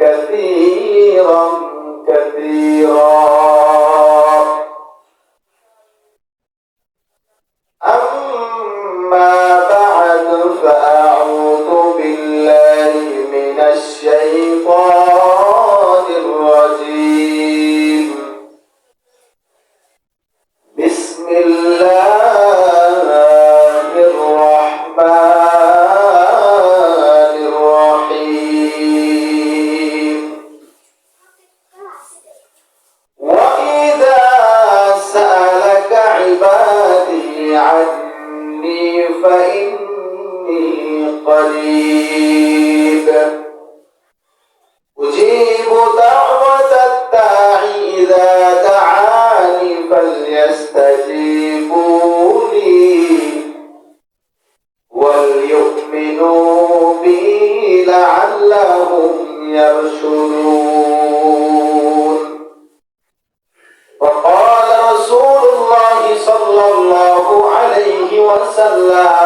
كثيرا ليؤمنوا به لعلهم يرشدون. وقال رسول الله صلى الله عليه وسلم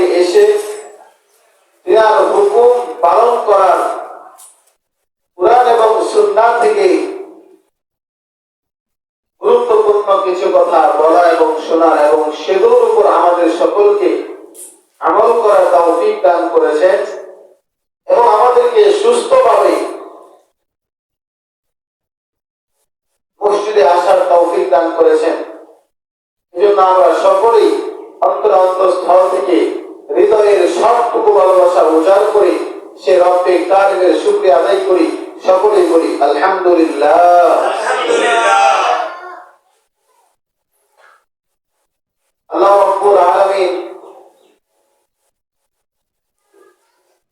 থেকে এসে তিনার হুকুম পালন করার কোরআন এবং সুন্না থেকে গুরুত্বপূর্ণ কিছু কথা বলা এবং শোনার এবং সেগুলোর উপর আমাদের সকলকে আমল করার তৌফিক দান করেছেন এবং আমাদেরকে সুস্থভাবে মসজিদে আসার তৌফিক দান করেছেন। এজন্য আমরা সকলেই অন্তর অন্তর স্থল থেকে হৃদয়ের সবটুকু ভালোবাসা উজাড় করে, সে রবকে কারিমের শুক্রিয়া আদায় করি, সকলেই করি আলহামদুলিল্লাহ।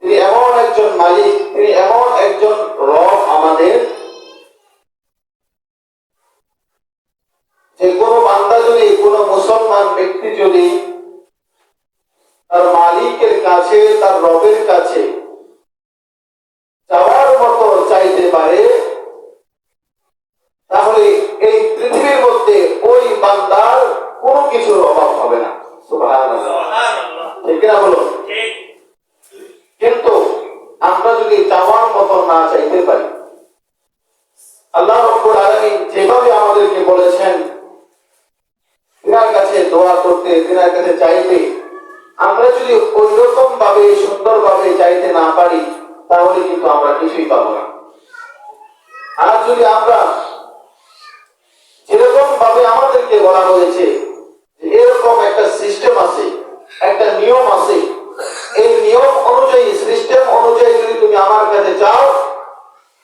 তিনি এমন একজন মালিক, তিনি এমন একজন রব আমাদের। যে কোনো যদি, কোনো মুসলমান ব্যক্তি যদি তার মালিকের কাছে তার রবের কাছে চাওয়ার মতো চাইতে পারে তাহলে এই পৃথিবীর মধ্যে ওই বান্দার কোনো কিছুর অভাব হবে না। ঠিক না বলুন? কিন্তু আমরা যদি চাওয়ার মতো না চাইতে পারি আল্লাহ রব্বুল আলামিন যেভাবে আমাদেরকে বলেছেন তিনার কাছে দোয়া করতে তিনার কাছে ভাবে সুন্দর ভাবে চাইতে না পারি, তাহলে কিন্তু আমরা কিছুই পাবো না। আর যদি আমরা যেরকম ভাবে আমাদেরকে বলা হয়েছে এরকম একটা সিস্টেম আছে, একটা নিয়ম আছে, এই নিয়ম অনুযায়ী সিস্টেম অনুযায়ী যদি তুমি আমার কাছে চাও,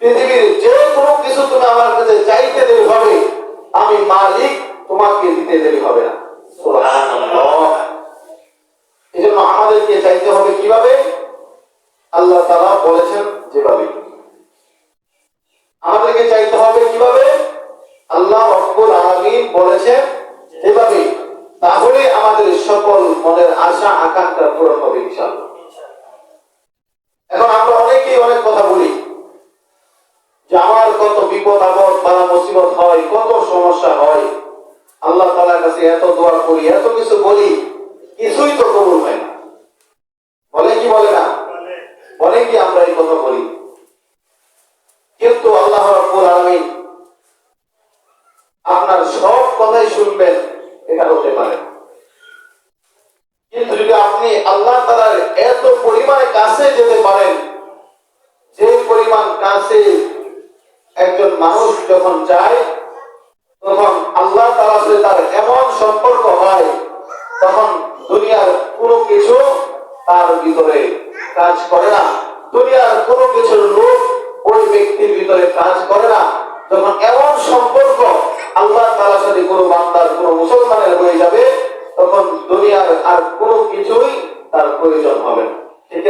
পৃথিবীর যে কোনো কিছু তুমি আমার কাছে চাইতে দেরি হবে, আমি মালিক তোমাকে দিতে দেরি হবে না। আমাদেরকে চাইতে হবে কীভাবে? আল্লাহ তারা বলেছেন যেভাবে। আমাদেরকে চাইতে হবে কীভাবে? আল্লাহ রব্বুল আলামিন বলেছেন এভাবে তাহলে আমাদের সকল মনের আশা, আকাঙ্ক্ষা পূরণ হবে ইনশাআল্লাহ। এখন আমরা অনেকেই অনেক কথা বলি যে আমার কত বিপদ, আপদ, বালা মুসিবত হয়, কত সমস্যা হয়। আল্লাহ তাআলার কাছে এত দোয়া করি, এত কিছু বলি, কিছুই তো কবুল হয় না বলে কি বলে না বলে কি আমরা এই কথা বলি। কিন্তু আল্লাহ আলামিন আপনার সব কথাই শুনবেন, এটা হতে পারে। কিন্তু যদি আপনি আল্লাহ তাআলার এত পরিমাণে কাছে যেতে পারেন, যে পরিমাণ কাছে একজন মানুষ যখন যায়, তখন আল্লাহ তাআলার সাথে তার এমন সম্পর্ক হয়, তখন দুনিয়ার কোনো কিছু তার ভিতরে কাজ করে না। দুনিয়ার কোনো কিছুর লোক ওই ব্যক্তির ভিতরে কাজ করে না। যখন এমন সম্পর্ক আল্লাহ তাআলার সাথে কোনো বান্দার, কোনো মুসলমানের হয়ে যাবে, তখন দুনিয়ার আর কোনো কিছুই তার প্রয়োজন হবে না। ঠিক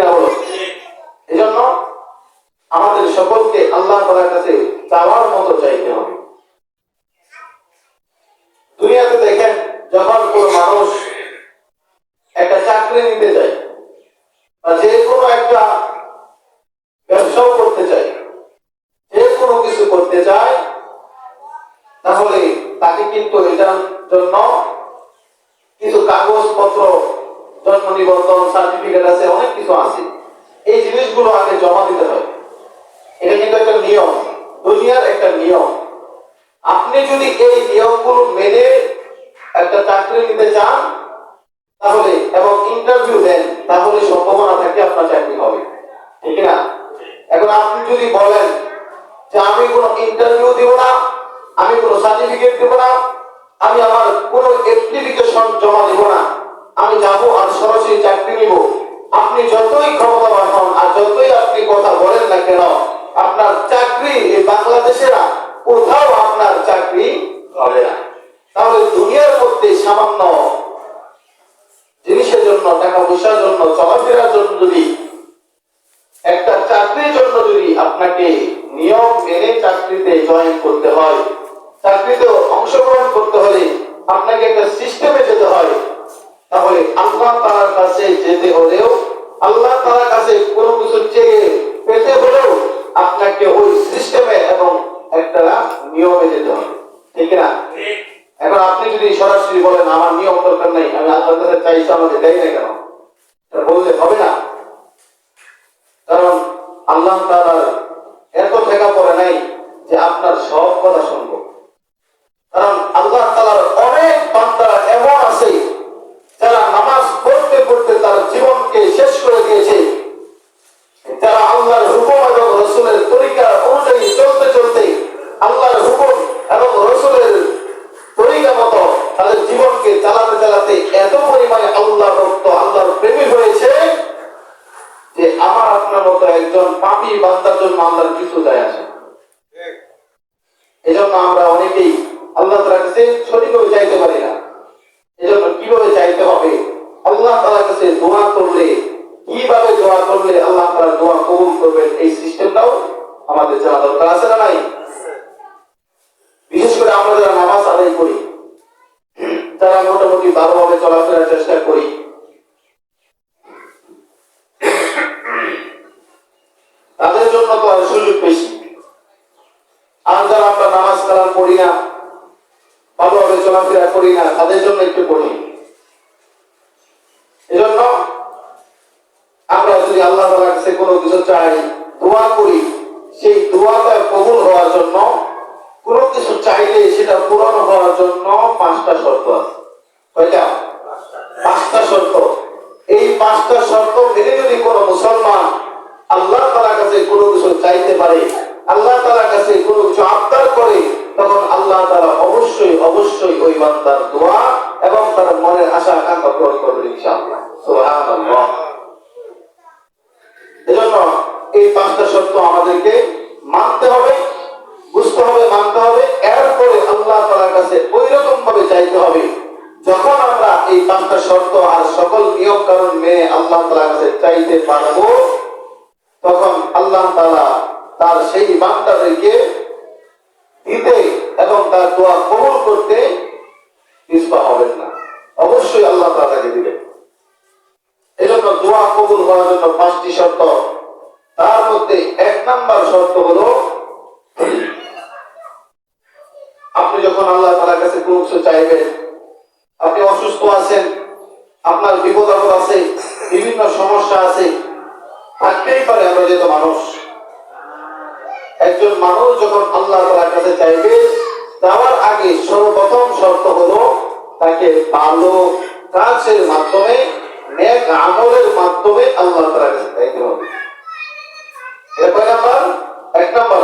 এই জন্য আমাদের সকলকে আল্লাহ তাআলার কাছে চাওয়ার মতো চাইতে হবে। দুনিয়াতে দেখেন, যখন কোনো মানুষ একটা চাকরি নিতে যায় যে কোনো একটা ব্যবসাও করতে চায়, যে কোনো কিছু করতে চায়, তাহলে তাকে কিন্তু এটার জন্য কিছু কাগজপত্র, জন্ম নিবন্ধন, সার্টিফিকেট আছে, অনেক কিছু আছে। এই জিনিসগুলো আগে জমা দিতে হয়। এটা কিন্তু একটা নিয়ম, দুনিয়ার একটা নিয়ম। আপনি যদি এই নিয়মগুলো মেনে একটা চাকরি নিতে চান তাহলে এবং ইন্টারভিউ দেন তাহলে সম্ভাবনা থাকে আপনার চাকরি হবে। ঠিক না? এখন আপনি যদি বলেন যে আমি কোনো ইন্টারভিউ দিব না, আমি কোনো সার্টিফিকেট দিব না, আমি আমার কোনো অ্যাপ্লিকেশন জমা দিব না, আমি যাব আর সরাসরি চাকরি নিব, আপনি যতই ক্ষমতাবান হন আর যতই আপনি কথা বলেন না কেন, আপনার চাকরি এই বাংলাদেশেরা কোথাও আপনার চাকরি হবে না। তাহলে দুনিয়ার মধ্যে সামান্য জিনিসের জন্য, টাকা পয়সার জন্য, চলাফেরার জন্য যদি একটা চাকরির জন্য যদি আপনাকে নিয়ম মেনে চাকরিতে জয়েন করতে হয়, চাকরিতে অংশগ্রহণ করতে হলে আপনাকে একটা সিস্টেমে যেতে হয়, তাহলে আল্লাহ তাআলার কাছে যেতে হলেও, আল্লাহ তাআলার কাছে কোনো কিছু চেয়ে পেতে হলেও আপনাকে ওই সিস্টেমে এবং একটা নিয়মে যেতে হবে। ঠিক না এখন আপনি যদি সরাসরি বলেন, আমার নিয়ম দরকার নাই, আমি আল্লাহর কাছে চাইছি আমাকে দেয় না কেন? বললে হবে না। কারণ আল্লাহ তাআলার এত ঠেকা পড়ে নাই যে আপনার সব কথা শুনব। কারণ আল্লাহ তাআলার অনেক বান্দা এমন আছে, যারা নামাজ পড়তে পড়তে তার জীবনকে শেষ করে দিয়েছে। যারা আল্লাহর হুকুম এবং রসুলের তরিকা অনুযায়ী চলতে চলতে আল্লাহর হুকুম এবং রসুলের তরিকা মতো তাদের জীবনকে চালাতে চালাতে এত পরিমাণে আল্লাহ ভক্ত আল্লাহর প্রেমী হয়েছে যে আমার আপনার মতো একজন পাপি বান্দার জন্য আল্লাহর কিছু যায় আসে। এজন্য আমরা অনেকেই আল্লাহ তাআলার কাছে সঠিকভাবে চাইতে পারি না। এজন্য কীভাবে চাইতে হবে? আল্লাহ তাআলার কাছে দোয়া করলে, কীভাবে দোয়া করলে আল্লাহ তাআলা দোয়া কবুল করবেন? এই সিস্টেমটাও আমাদের জানা দরকার আছে না নাই বিশেষ করে আমরা যারা নামাজ আদায় করি যারা মোটামুটি ভালোভাবে চলাফেরার চেষ্টা করি। তাদের জন্য তো আর সুযোগ বেশি। আর যারা আমরা নামাজ কালাম পড়ি না, ভালোভাবে চলাফেরা করি না, তাদের জন্য একটু কঠিন। এজন্য আমরা যদি আল্লাহ কাছে কোনো কিছু চাই, দোয়া করি, সেই দোয়াটা কবুল হওয়ার জন্য, কোনো কিছু চাইলে সেটা পূরণ হওয়ার জন্য পাঁচটা শর্ত আছে কয়টা পাঁচটা শর্ত এই পাঁচটা শর্ত মেনে যদি কোনো মুসলমান আল্লাহ তাআলার কাছে কোনো কিছু চাইতে পারে, আল্লাহ তাআলার কাছে কোনো কিছু আবদার করে, তখন আল্লাহ তাআলা অবশ্যই অবশ্যই ওই বান্দার দোয়া এবং তার মনের আশা আকাঙ্ক্ষা পূরণ করবেন ইনশাআল্লাহ। এজন্য এই পাঁচটা শর্ত আমাদেরকে মানতে হবে, বুঝতে হবে, মানতে হবে। এরপরে আল্লাহ তাআলার কাছে ওই রকম ভাবে চাইতে হবে যখন আমরা এই পাঁচটা শর্ত আর সকল নিয়ম কারণ মেনে আল্লাহ তাআলার কাছে চাইতে পারব, তখন আল্লাহ তাআলা তার সেই বান্দাদেরকে দিতে এবং তার দোয়া কবুল করতে পিছপা হবেন না। অবশ্যই আল্লাহ তাআলাকে দিবেন। এজন্য দোয়া কবুল হওয়ার জন্য পাঁচটি শর্ত। তার মধ্যে এক নাম্বার শর্ত হলো, আপনি যখন আল্লাহ তাআলার কাছে কোনো কিছু চাইবেন আপনি অসুস্থ আছেন, আপনার বিপদ আপদ আছে, বিভিন্ন সমস্যা আছে, থাকতেই পারে আমরা যেহেতু মানুষ। একজন মানুষ যখন আল্লাহ তাআলার কাছে চাইবে, যাওয়ার আগে সর্বপ্রথম শর্ত হলো তাকে ভালো কাজের মাধ্যমে, নেক আমলের মাধ্যমে আল্লাহ তাআলার কাছে চাইতে হবে। কয় নাম্বার? এক নাম্বার।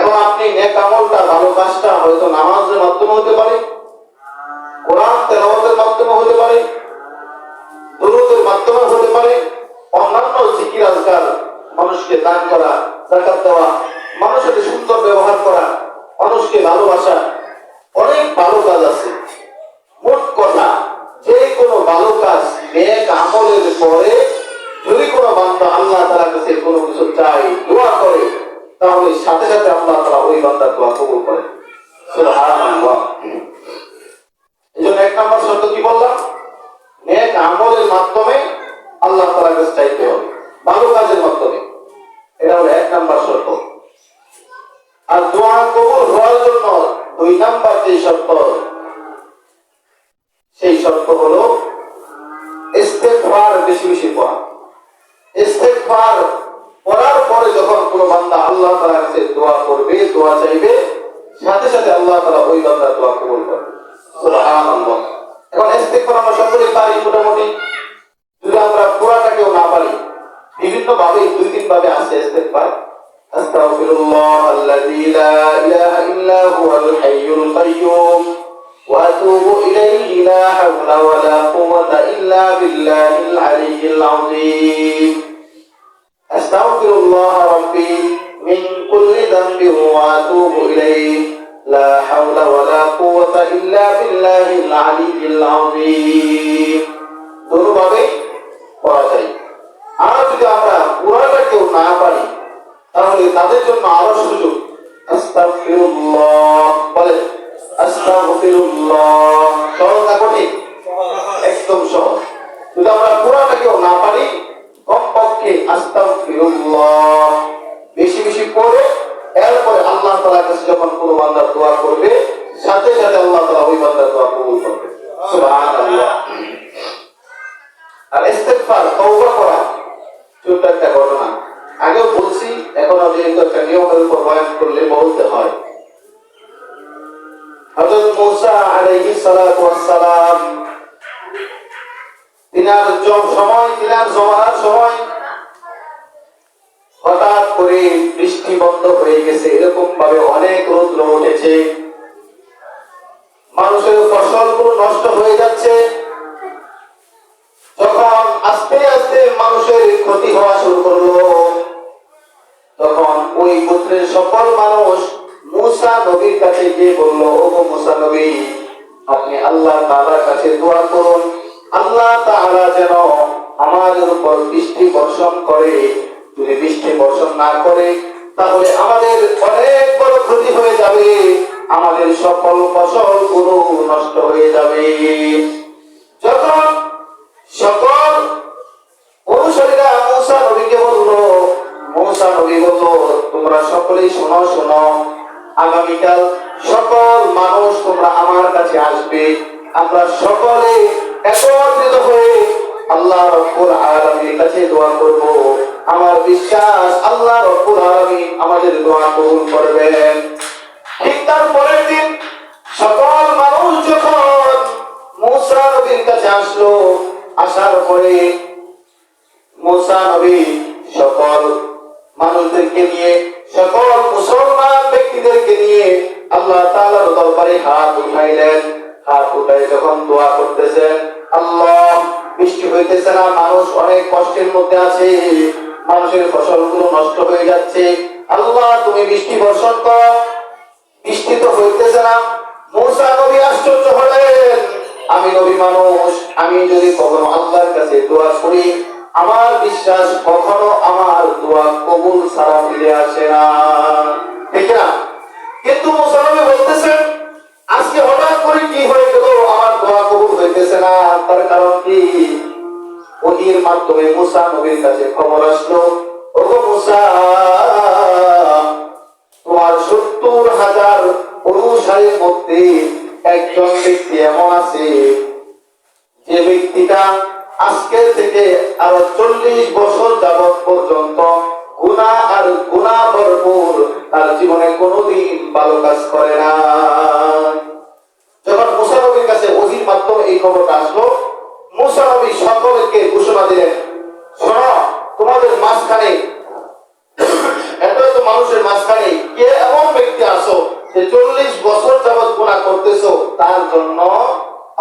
এবং আপনি নেক আমলটা, ভালো কাজটা হয়তো নামাজের মাধ্যমে হতে পারে কোরআন তেলাওয়াতের মাধ্যমে হতে পারে, দুরুদের মাধ্যমে হতে পারে, অন্যান্য জিকির আজকাল মানুষকে দান করা, জাকাত দেওয়া, মানুষের সুন্দর ব্যবহার করা, মানুষকে ভালোবাসা, অনেক ভালো কাজ আছে। মোট কথা, যে কোনো ভালো কাজ নেক আমলের পরে যদি কোনো বান্দা আল্লাহ তাআলার কাছে কোনো কিছু চাই দোয়া করে, তাহলে সাথে সাথে আল্লাহ তাআলা ওই বান্দার দোয়া কবুল করে সুবহানাল্লাহ। এক নম্বর শর্ত কি বললাম? নেক আমলের মাধ্যমে আল্লাহ তাআলার কাছে চাইতে হবে, ভালো কাজের মাধ্যমে। এটা হলো এক নম্বর শর্ত। আর দোয়া কবুল হওয়ার জন্য দুই নাম্বার যে শর্ত, সেই শর্ত হলো ইস্তেগফার বেশি বেশি পড়া। ইস্তেগফার পড়ার পরে যখন কোনো বান্দা আল্লাহ তাআলার কাছে দোয়া করবে, দোয়া চাইবে, সাথে সাথে আল্লাহ তাআলা ওই বান্দার দোয়া কবুল করবে। মোটামুটি যদি আমরা পুরাটাকেও না পারি বিভিন্ন ভাবে দুই তিন ভাবে আসে ইস্তিগফার আস্তাগফিরুল্লাহ আল্লাযী লা ইলাহা ইল্লা হুয়াল হাইয়ুল কাইয়্যুম وأتوب إليه لا أستغفر الله ربي من كل ذنب وأتوب إليه لا حول ولا قوة إلا بالله العلي العظيم দুর্ভাবে পড়া যায় আর যদি আমরা পুরাটা কেউ না পারি, তাহলে তাদের জন্য আরও সুযোগ। আস্তাগফিরুল্লাহ। বলে আস্তাগফিরুল্লাহ। সরল না কঠিন? একদম সহজ। যদি আমরা পুরাটা কেউ না পারি, কমপক্ষে আস্তাগফিরুল্লাহ। বেশি বেশি পড়ে এরপরে আল্লাহ তাআলার কাছে যখন কোনো বান্দা দোয়া করবে, সাথে সাথে আল্লাহ তাআলা ওই বান্দার দোয়া কবুল করবে। আর ইস্তেগফার, তওবা করা, ছোট্ট একটা ঘটনা। আগেও বলছি যেহেতু একটা নিয়মের উপর বয়ান করলে বলতে হয়। মূসা সালাম সময় সময় হঠাৎ করে বৃষ্টি বন্ধ হয়ে গেছে। এরকম ভাবে অনেক রৌদ্র উঠেছে। মানুষের ফসল নষ্ট হয়ে যাচ্ছে। যখন আস্তে আস্তে মানুষের ক্ষতি হওয়া শুরু করল, তখন ওই পুত্রের সকল মানুষ মুসা নবীর কাছে গিয়ে বলল, ও মুসা নবী, আপনি আল্লাহ তালার কাছে দোয়া করুন। আল্লাহ তাহারা যেন আমার উপর বৃষ্টি বর্ষণ করে যদি বৃষ্টি বর্ষণ না করে, তাহলে আমাদের অনেক বড় ক্ষতি হয়ে যাবে। আমাদের সকল ফসলগুলো নষ্ট হয়ে যাবে। যখন সকল অনুসারীরা মৌসা নবীকে বলল, মৌসা নবী বলল, তোমরা সকলেই শোনো শোনো। আগামীকাল সকল মানুষ তোমরা আমার কাছে আসবে। আমরা সকলে একত্রিত হয়ে আল্লাহ রব্বুল আলামিনের কাছে দোয়া করব। আমার বিশ্বাস আল্লাহ রব্বুল আলামিন আমাদের দোয়া কবুল করবেন। ঠিক তার পরের দিন সকল মানুষ যখন মৌসা নবীর কাছে আসলো, আসার পরে মুসা নবী সকল মানুষদেরকে নিয়ে, সকল মুসলমান ব্যক্তিদেরকে নিয়ে আল্লাহ তাআলার দরবারে হাত উঠাইলেন। হাত উঠাই যখন দোয়া করতেছেন, আল্লাহ, বৃষ্টি হইতেছে না, মানুষ অনেক কষ্টের মধ্যে আছে। মানুষের ফসলগুলো নষ্ট হয়ে যাচ্ছে। আল্লাহ, তুমি বৃষ্টি বর্ষণ কর। বৃষ্টি তো হইতেছে না। মূসা নবী আশ্চর্য হলেন। আমি নবী মানুষ, আমি যদি কখনো আল্লাহর কাছে দোয়া করি, আমার বিশ্বাস কখনো আমার দোয়া কবুল ছাড়া ফিরে আসে না। ঠিক না? কিন্তু মূসা নবী বলতেছেন, আজকে হঠাৎ করে কি হয়ে গেল? আমার দোয়া কবুল হইতেছে না। তার কারণ কি? ওহির মাধ্যমে মুসা নবীর কাছে খবর আসলো মুসা, তোমার সত্তর হাজার মধ্যে একজন ব্যক্তি এমন আছে যে ব্যক্তিটা আজকের থেকে আরও চল্লিশ বছর যাবৎ পর্যন্ত গুণা আর গুণা ভরপুর তার জীবনে কোনোদিন ভালো কাজ করে না যখন মুসা নবীর কাছে ওহির মাধ্যমে এই খবরটা আসলো মুসা সকলকে ঘোষণা দিলেন, শোনো, তোমাদের মাঝখানে এত এত মানুষের মাঝখানে কে এমন ব্যক্তি আসো যে চল্লিশ বছর যাবৎ গুণা করতেছো? তার জন্য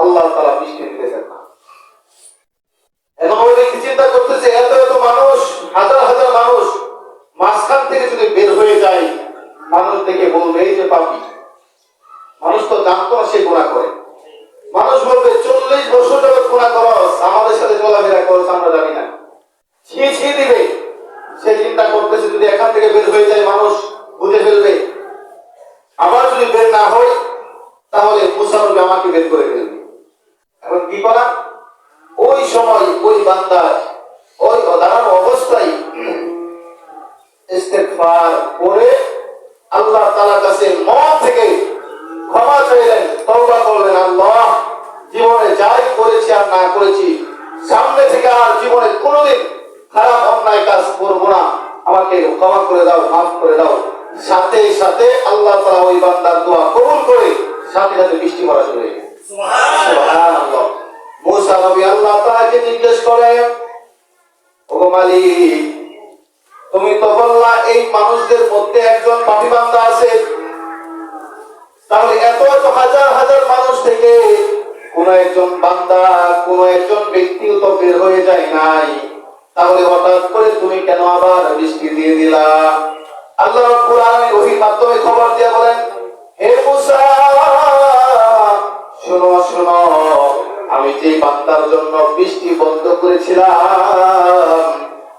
আল্লাহ তালা বৃষ্টি দিতেছেন না। এখন ওই ব্যক্তি চিন্তা করতেছে, এত এত মানুষ, হাজার হাজার মানুষ মাঝখান থেকে যদি বের হয়ে যায়, মানুষ দেখে বলবে, এই যে পাপি। মানুষ তো জানতো সে গুণা করে। মানুষ বলবে আমাদের সাথে চলাফেরা করস আমরা জানি না। ছি ছি দিবে। সে চিন্তা করতেছে, যদি এখান থেকে বের হয়ে যায় মানুষ, বুঝে ফেলবে। আবার যদি বের না হয়, তাহলে মুসাফর আমাকে বের করে ফেলবে। এখন কি করা? ওই সময় ওই বান্দা, ওই দাঁড়ানো অবস্থায় ইস্তেগফার করে আল্লাহ তাআলার কাছে মন করে দাও, মাফ করে দাও। সাথে সাথে আল্লাহ তাআলা ওই বান্দার দোয়া কবুল করে সাথে সাথে বৃষ্টি পড়া শুরু নবী আল্লাহ করেন ও মালিক, তুমি তো বললা এই মানুষদের মধ্যে একজন পাপী বান্দা আছে। তাহলে এত এত হাজার হাজার মানুষ থেকে কোন একজন বান্দা, কোন একজন ব্যক্তিও তো বের হয়ে যায় নাই। তাহলে হঠাৎ করে তুমি কেন আবার বৃষ্টি দিয়ে দিলা? আল্লাহ রাব্বুল আলামিন ওহীর মাধ্যমে খবর দিয়ে বলেন হে মুসা শোনো শোনো আমি যে বান্দার জন্য বৃষ্টি বন্ধ করেছিলাম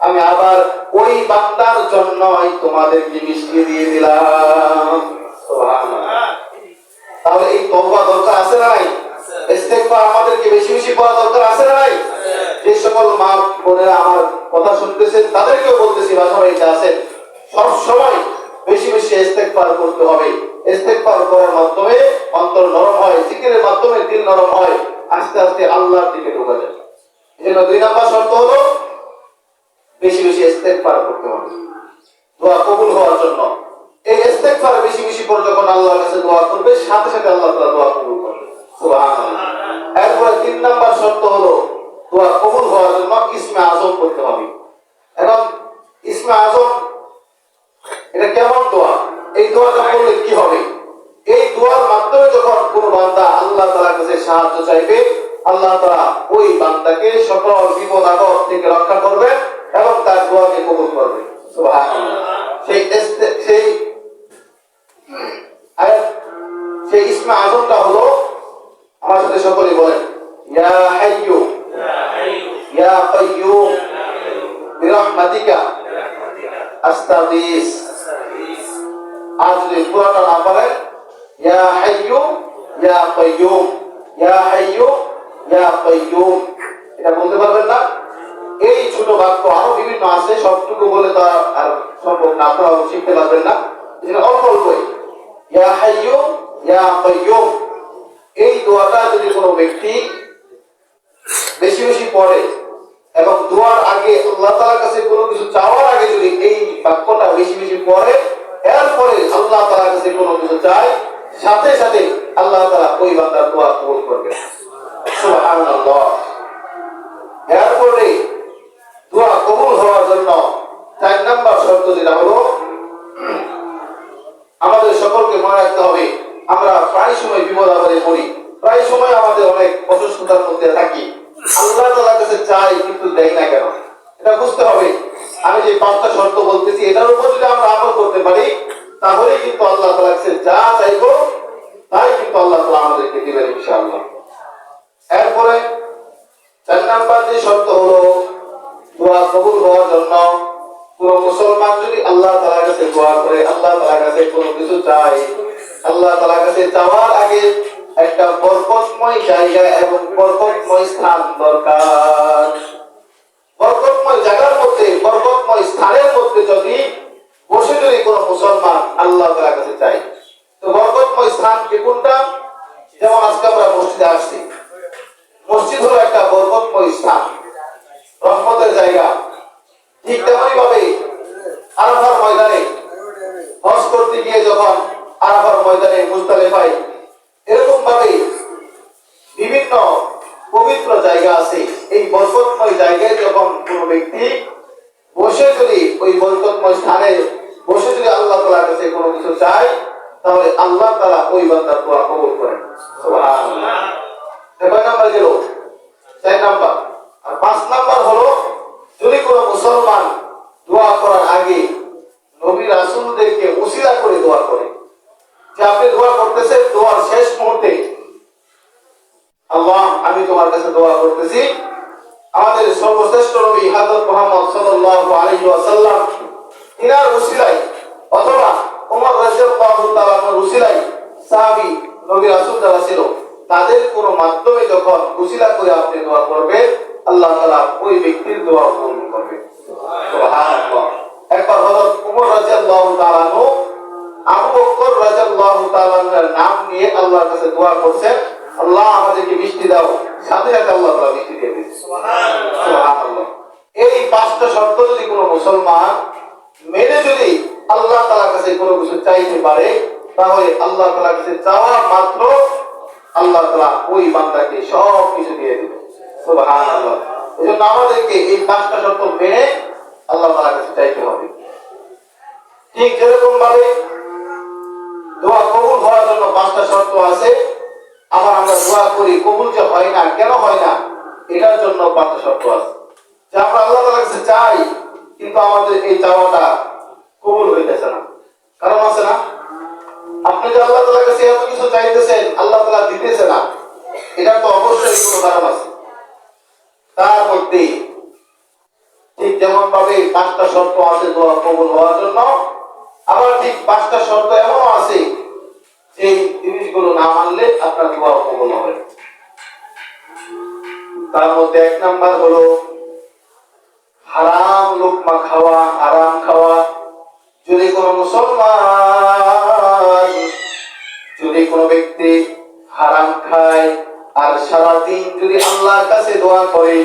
আমি আবার ওই বান্দার জন্যই তোমাদেরকে বৃষ্টি দিয়ে দিলাম। তাহলে এই তওবা দরকার আছে না নাই ইস্তেগফার আমাদেরকে বেশি বেশি করা দরকার আছে না নাই যে সকল মা বোনেরা আমার কথা শুনতেছেন, তাদেরকেও বলতেছি বাসায় এটা আছে। সব সময় বেশি বেশি ইস্তেগফার করতে হবে। ইস্তেগফার করার মাধ্যমে অন্তর নরম হয়, জিকিরের মাধ্যমে দিল নরম হয়, আস্তে আস্তে আল্লাহর দিকে ঢোকা যায়। এজন্য দুই শর্ত হলো, বেশি বেশি করতে হবে। দোয়া কবুল হওয়ার জন্য। এই বেশি বেশি করে যখন আল্লাহর কাছে দোয়া করবে, সাথে সাথে আল্লাহ দোয়া কবুল করবে। তিন নাম্বার শর্ত হলো দোয়া কবুল হওয়ার জন্য ইসমে আজম করতে হবে। এখন ইসমে আজম, এটা কেমন দোয়া? এই দোয়াটা করলে কি হবে? এই দোয়ার মাধ্যমে যখন কোন বান্দা আল্লাহ তালার কাছে সাহায্য চাইবে, আল্লাহ তালা ওই বান্দাকে সকল বিপদ আপদ থেকে রক্ষা করবে এবং তার দোয়াকে কবুল করবে। সেই সেই সেই ইসমা আজমটা হলো, আমার সাথে সকলে বলেন, ইয়া হাইয়ু কাইয়ুম বিরহমাতিকা আস্তাগীস আর যদি পুরোটা না পারেন ইয়া হাইয়ু ইয়া কাইয়ুম ইয়া হাইয়ু ইয়া এটা বলতে পারবেন না? এই ছোট বাক্য আরও বিভিন্ন আছে, সবটুকু বলে তো আর- সম্ভব না আপনারা শিখতে পারবেন না। এখানে অল্প ইয়া হাইয়ু ইয়া কাইয়ুম এই দোয়াটা যদি কোনো ব্যক্তি বেশি বেশি পড়ে। এবং দোয়ার আগে আল্লাহ তাআলার কাছে কোনো কিছু চাওয়ার আগে যদি এই বাক্যটা বেশি বেশি পড়ে, এরপরে আল্লাহ তাআলার কাছে কোনো কিছু চায়, সাথে সাথে আল্লাহ তালা ওই বান্দার দোয়া কবুল করবে। এরপরে দোয়া কবুল হওয়ার জন্য চার নাম্বার শর্ত যেটা হলো, আমাদের সকলকে মনে রাখতে হবে, আমরা প্রায় সময় বিপদ আপদে পড়ি। প্রায় সময় আমাদের অনেক অসুস্থতার মধ্যে থাকি। আল্লাহ তাআলার কাছে চাই, কিন্তু দেয় না কেন? এটা বুঝতে হবে। আমি যে পাঁচটা শর্ত বলতেছি, এটার উপর যদি আমরা আমল করতে পারি তাহলে কিন্তু আল্লাহ তাআলার কাছে যা চাইব, তাই কিন্তু আল্লাহ তাআলা আমাদেরকে দিবেন ইনশাআল্লাহ। এরপরে চার নাম্বার যে শর্ত হলো দোয়া কবুল হওয়ার জন্য। কোন মুসলমান যদি আল্লাহ তাআলার কাছে দোয়া করে, আল্লাহ তাআলার কাছে কোনো কিছু চায়, আল্লাহ তাআলার কাছে যাওয়ার আগে একটা বরকতময় জায়গা এবং বরকতময় স্থান দরকার। বরকতময় জায়গার মধ্যে, বরকতময় স্থানের মধ্যে যদি বসে যদি কোনো মুসলমান আল্লাহ তাআলার কাছে চায়, তো বরকতময় স্থান কি কোনটা? যেমন আজকে আমরা মসজিদে আসছি। মসজিদ হলো একটা বরকতময় স্থান, রহমতের জায়গা। ঠিক তেমনই ভাবে আরাফার ময়দানে হজ করতে গিয়ে যখন আরাফার ময়দানে মুজদালিফায় এরকম ভাবে বিভিন্ন পবিত্র জায়গা আছে। এই বরকতময় জায়গায় যখন কোনো ব্যক্তি বসে যদি ওই বরকতময় স্থানে বসে যদি আল্লাহ তাআলার কাছে কোনো কিছু চায়, তাহলে আল্লাহ তাআলা ওই বান্দার দোয়া কবুল করেন। কয় নাম্বার গেল চার নাম্বার। আর পাঁচ নাম্বার হলো, যদি কোনো মুসলমান দোয়া করার আগে নবী রাসূলদেরকে উসিলা করে দোয়া করে আপনি দোয়া করতেছেন, দোয়ার শেষ মুহূর্তে আল্লাহ, আমি তোমার কাছে দোয়া করতেছি। আমাদের সর্বশ্রেষ্ঠ নবী হযরত মুহাম্মদ সাল্লাল্লাহু আলাইহি ওয়াসাল্লাম অথবা ওমর নবী যারা ছিল, তাদের কোন মাধ্যমে যখন করে আপনি দোয়া করবেন, আল্লাহ তাআলা ওই ব্যক্তির দোয়া কবুল করবে। একবার ওমর আবু বকর রাদিয়াল্লাহু তাআলা নাম নিয়ে আল্লাহর কাছে দোয়া করছেন আল্লাহ আমাদেরকে মিষ্টি দাও। সাথে সাথে আল্লাহ তাআলা মিষ্টি দিয়ে দিয়েছে সুবহানাল্লাহ। এই পাঁচটা শর্ত যদি কোনো মুসলমান মেনে যদি আল্লাহ তাআলার কাছে কোনো কিছু চাইতে পারে তাহলে আল্লাহ তাআলার কাছে চাওয়া মাত্র আল্লাহ তাআলা ওই বান্দাকে সব কিছু দিয়ে দিবে সুবহানাল্লাহ। এজন্য আমাদেরকে এই পাঁচটা শর্ত মেনে আল্লাহ তাআলার কাছে চাইতে হবে। ঠিক যেরকম ভাবে দোয়া কবুল হওয়ার জন্য পাঁচটা শর্ত আছে। আবার আমরা দোয়া করি, কবুল যে হয় না, কেন হয় না, এটার জন্য পাঁচটা শর্ত আছে। যে আমরা আল্লাহ তাআলার কাছে চাই, কিন্তু আমাদের এই চাওয়াটা কবুল হইতেছে না। কারণ আছে না, আপনি যে আল্লাহ তাআলার কাছে এত কিছু চাইতেছেন, আল্লাহ তাআলা দিতেছে না। এটা তো অবশ্যই কোনো কারণ আছে। তার মধ্যে ঠিক যেমন ভাবে পাঁচটা শর্ত আছে দোয়া কবুল হওয়ার জন্য আবার ঠিক পাঁচটা শর্ত এমনও আছে যে জিনিসগুলো না মানলে আপনার দোয়া কবুল হবে। তার মধ্যে এক নাম্বার হলো হারাম লোকমা খাওয়া, হারাম খাওয়া। যদি কোনো মুসলমান যদি কোনো ব্যক্তি হারাম খায়, আর সারাদিন যদি আল্লাহর কাছে দোয়া করে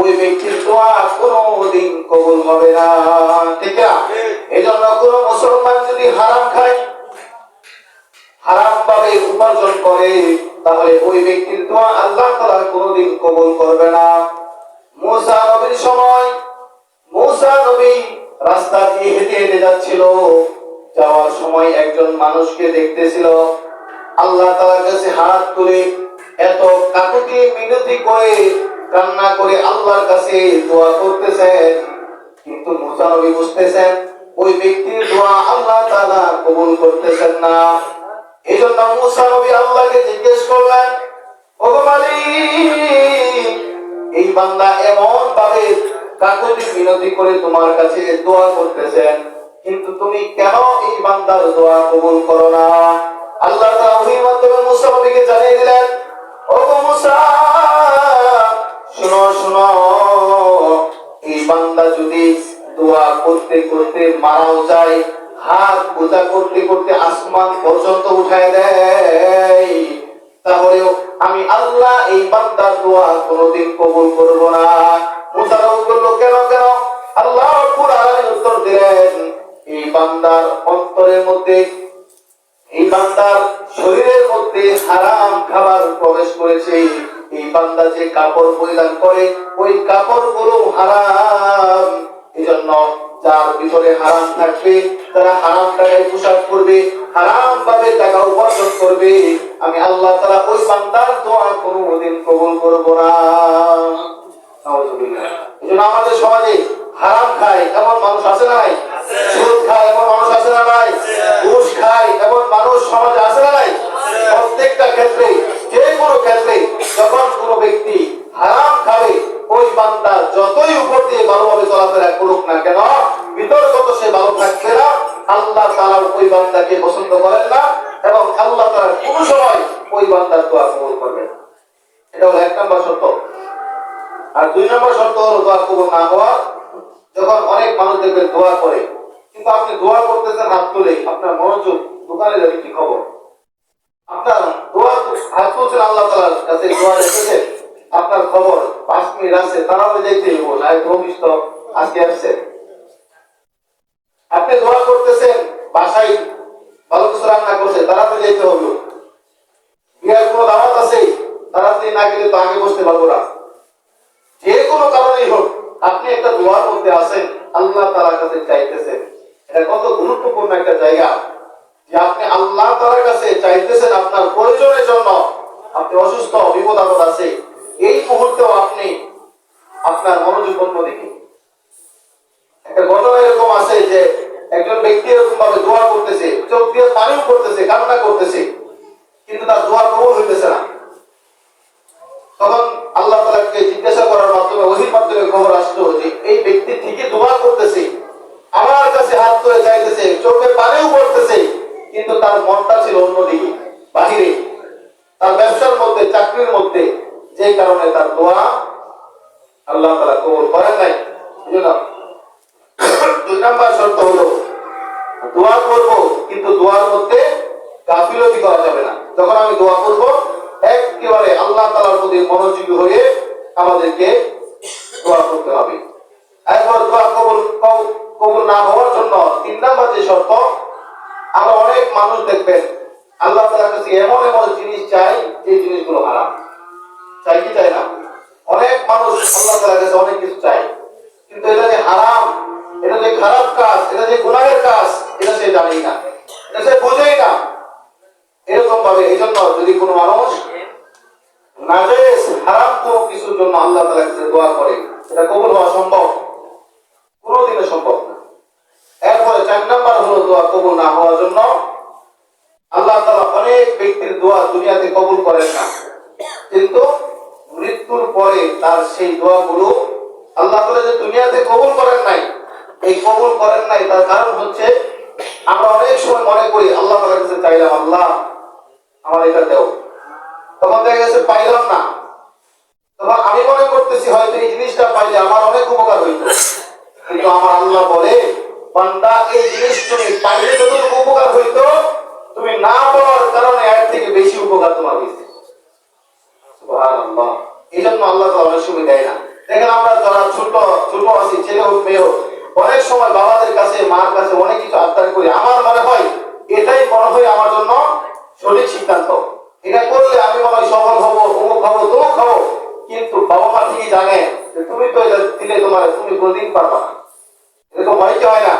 ওই ব্যক্তির দোয়া কোনোদিন কবুল হবে না, ঠিক না এই জন্য কোনো মুসলমান যদি হারাম খায় হারাম ভাবে উপার্জন করে, তাহলে ওই ব্যক্তির দোয়া আল্লাহ তাআলা কোনোদিন কবুল করবে না। মুসা নবীর সময়, মুসা নবী রাস্তা দিয়ে হেঁটে হেঁটে যাচ্ছিল। যাওয়ার সময় একজন মানুষকে দেখতেছিল। আল্লাহ তাআলার কাছে হাত তুলে এত কাকুতি মিনতি করে কান্না করে আল্লাহর কাছে দোয়া করতেছেন, কিন্তু মুসা নবী বুঝতেছেন ওই ব্যক্তির দোয়া আল্লাহ তাআলা কবুল করতেছেন না। এই জন্য মুসা নবী আল্লাহকে জিজ্ঞেস করলেন এই বান্দা এমন ভাবে কাকুতি বিনতি করে তোমার কাছে দোয়া করতেছেন, কিন্তু তুমি কেন এই বান্দার দোয়া কবুল করো না? আল্লাহ তাআলা মুসা নবীকে জানিয়ে দিলেন ও মুসা শুনো শুনো। এই বান্দা যদি দোয়া করতে করতে মারাও যায়, হাত পূজা করতে করতে আসমান পর্যন্ত উঠায় দেয়, তাহলেও আমি আল্লাহ এই বান্দার দোয়া কোনোদিন কবুল করব না। মুসা নবী বলল, কেন কেন? আল্লাহ উত্তর দিলেন, এই বান্দার অন্তরের মধ্যে, এই বান্দার শরীরের মধ্যে হারাম খাবার প্রবেশ করেছে। এই বান্দা যে কাপড় পরিধান করে, ওই কাপড়গুলো হারাম। এই জন্য যার ভিতরে হারাম থাকবে, তারা হারাম টাকায় পোশাক করবে হারাম ভাবে টাকা উপার্জন করবে। আমি আল্লাহ তারা ওই বান্দার দোয়া কোনোদিন কবুল করব না। নাউজুবিল্লাহ। এই জন্য আমাদের সমাজে হারাম খায় এমন মানুষ আছে নাই? সুদ খায় এমন মানুষ আছে না নাই? ঘুষ খায় এমন মানুষ সমাজে আছে না নাই? প্রত্যেকটা ক্ষেত্রে যে কোনো ক্ষেত্রে যখন কোনো ব্যক্তি হারাম খাবে, ওই বান্দা যতই উপর দিয়ে ভালোভাবে চলাফেরা করুক না কেন ভিতরগত সে ভালো থাকবে না, আল্লাহ তাআলা ওই বান্দাকে পছন্দ করেন না এবং আল্লাহ তাআলা কোনো সময় ওই বান্দার দোয়া কবুল করবেন এটা হলো এক নম্বর শর্ত। আর দুই নম্বর শর্ত হলো দোয়া কবুল না হওয়া। যখন অনেক মানুষ দেখবেন দোয়া করে, কিন্তু আপনি দোয়া করতেছেন, হাত তুলে আপনার মনোযোগ দোকানে যাবে, কি খবর? আপনার দোয়া হাত তুলছেন আল্লাহ তালার কাছে, দোয়া রেখেছেন। আপনার খবর পাঁচ মিনিট আছে তারাও যাইতে হইব না ভবিষ্যৎ আজকে আসছে। আপনি দোয়া করতেছেন, বাসায় ভালো কিছু রান্না করছে তাড়াতাড়ি যেতে হবে। বিয়ার কোনো দাওয়াত আছে তাড়াতাড়ি না গেলে তো আগে বসতে পারব না। যে কোনো কারণেই হোক, আপনি একটা দোয়ার মধ্যে আছেন, আল্লাহ তালার কাছে চাইতেছেন। এটা কত গুরুত্বপূর্ণ একটা জায়গা। যে আপনি আল্লাহ তালার কাছে চাইতেছেন আপনার প্রয়োজনের জন্য আপনি অসুস্থ বিপদ আপদ আছে, এই মুহূর্তেও আপনি আপনার মনোযোগ অন্যদিকে একটা ঘটনা এরকম আছে যে একজন ব্যক্তি এরকম ভাবে দোয়া করতেছে, চোখ দিয়ে পানিও করতেছে কান্না করতেছে, কিন্তু তার দোয়া কবুল হইতেছে না। তখন আল্লাহ তালাকে জিজ্ঞাসা করার মাধ্যমে, ওহির মাধ্যমে খবর আসলো যে এই ব্যক্তি ঠিকই দোয়া করতেছে, আমার কাছে হাত ধরে চাইতেছে, চোখে পানিও পড়তেছে কিন্তু তার মনটা ছিল অন্যদিকে, বাহিরে। তার ব্যবসার মধ্যে, চাকরির মধ্যে যে কারণে তার দোয়া আল্লাহ তালা কবুল করেন নাই। দুই নাম্বার শর্ত হলো, দোয়া করব, কিন্তু দোয়ার মধ্যে গাফিলতি করা যাবে না। যখন আমি দোয়া করব, একেবারে আল্লাহ তালার প্রতি মনোযোগী হয়ে আমাদেরকে দোয়া করতে হবে। একবার দোয়া কবুল কব- কবুল না হওয়ার জন্য তিন নাম্বার যে শর্ত আমরা অনেক মানুষ দেখবেন, আল্লাহ তাআলার কাছে এমন এমন জিনিস চাই যে জিনিসগুলো হারাম। চাই কি চাই না? অনেক মানুষ আল্লাহ তাআলার কাছে অনেক কিছু চাই কিন্তু এটা যে হারাম, এটা যে খারাপ কাজ, এটা যে গুনাহের কাজ, এটা সে জানেই না, এটা সে বোঝেই না। এরকম ভাবে এই জন্য যদি কোনো মানুষ নাজেস হারাম কোনো কিছুর জন্য আল্লাহ তাআলার কাছে দোয়া করে, এটা কবুল হওয়া সম্ভব? কোনোদিনও সম্ভব না চার নাম্বার হলো দোয়া কবুল না হওয়ার জন্য আল্লাহ তাআলা অনেক ব্যক্তির দোয়া দুনিয়াতে কবুল করেন না। কিন্তু মৃত্যুর পরে তার সেই দোয়াগুলো আল্লাহ তাআলা যে দুনিয়াতে কবুল করেন নাই, এই কবুল করেন নাই, তার কারণ হচ্ছে আমরা অনেক সময় মনে করি, আল্লাহ তাআলার কাছে চাইলাম, আল্লাহ, আমার এটা দেও। তখন দেখা গেছে পাইলাম না। তখন আমি মনে করতেছি, হয়তো এই জিনিসটা পাইলে আমার অনেক উপকার হইত কিন্তু আমার আল্লাহ বলে বান্দা এই জিনিস তুমি পাইলে যতটুকু উপকার হইতো, তুমি না পাওয়ার কারণে এর থেকে বেশি উপকার তোমার হয়েছে এই জন্য আল্লাহ অনেক সময় দেয় না। দেখেন আমরা যারা ছোট ছোট আছি, ছেলে হোক, মেয়ে হোক, অনেক সময় বাবাদের কাছে, মার কাছে অনেক কিছু আবদার করি। আমার মনে হয় এটাই মনে হয় আমার জন্য সঠিক সিদ্ধান্ত। এটা করলে আমি মনে হয় সফল হব, অমুক হব, তমুক হব। কিন্তু বাবা মা ঠিকই জানে তুমি তো এটা দিলে তোমার, তুমি কোনদিন পারবা না। এরকম হয় কি হয় না।